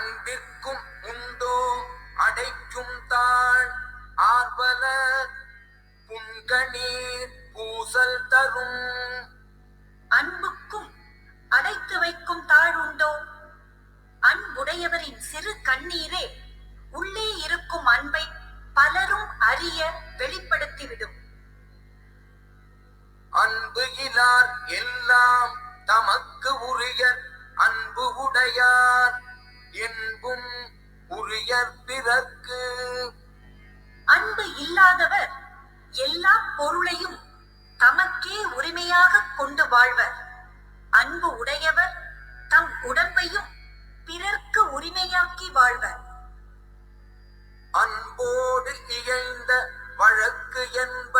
அன்பிற்கும் உண்டோ? அடைக்கும் தாழ் ஆர்வல புன்கணீர் பூசல் தரும். அன்புக்கும் அடைத்து வைக்கும் தாழ்வுண்டோ அன்புடையவரின் சிறு கண்ணீரே உள்ளே இருக்கும் அன்பை பலரும் அறிய வெளிப்படுத்திவிடும். அன்பு இலார் எல்லாம் தமக்கு உரியர் அன்பு உடையார். என்பும் உரியர் பிறர்க்கு. அன்பு இல்லாதவர் எல்லா பொருளையும் தமக்கே உரிமையாக கொண்டு வாழ்வர். அன்பு உடையவர் தம் உடம்பையும் பிறர்க்கு உரிமையாக்கி வாழ்வர். அன்போடு இயைந்த வழக்கு என்ப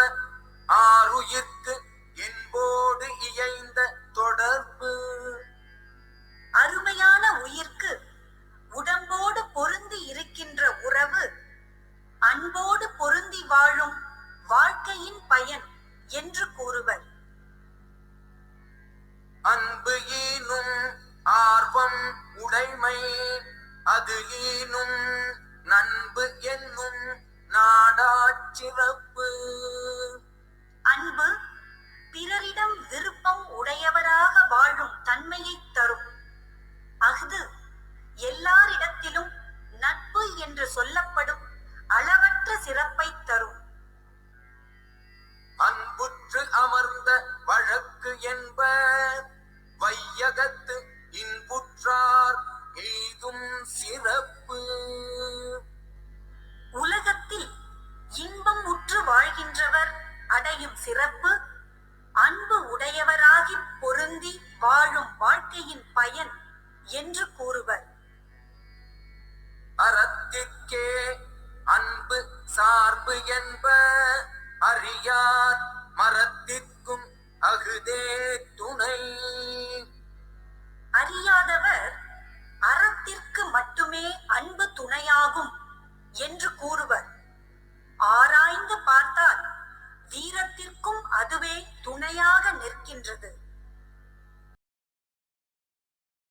என்று கூறுவர். அன்பு ஈனும் ஆர்வம் உடைமை அது ஈனும் நண்பு என்னும் நாடாச் சிறப்பு. அன்பு பிறரிடம் விருப்பம் உடையவராக வாழும் தன்மையை தரும். அஃது எல்லாரிடத்திலும் நட்பு என்று சொல்லப்படும் அன்புற்று அமர்ந்த வழக்கு என்ப வையகத்து இன்புற்றார் எய்தும் சிறப்பு. உலகத்தில் இன்பம் உற்று வாழ்கின்றவர் அடையும் சிறப்பு அன்பு உடையவராகி பொருந்தி வாழும் வாழ்க்கையின் பயன் என்று கூறுவர். அறத்திற்கே அன்பு சார்பு என்ப அறியார் மரத்திற்கும் அகுதே துணை. அறியாதவர் அறத்திற்கு மட்டுமே அன்பு துணையாகும் என்று கூறுவர். ஆராய்ந்து பார்த்தால் வீரத்திற்கும் அதுவே துணையாக நிற்கின்றது.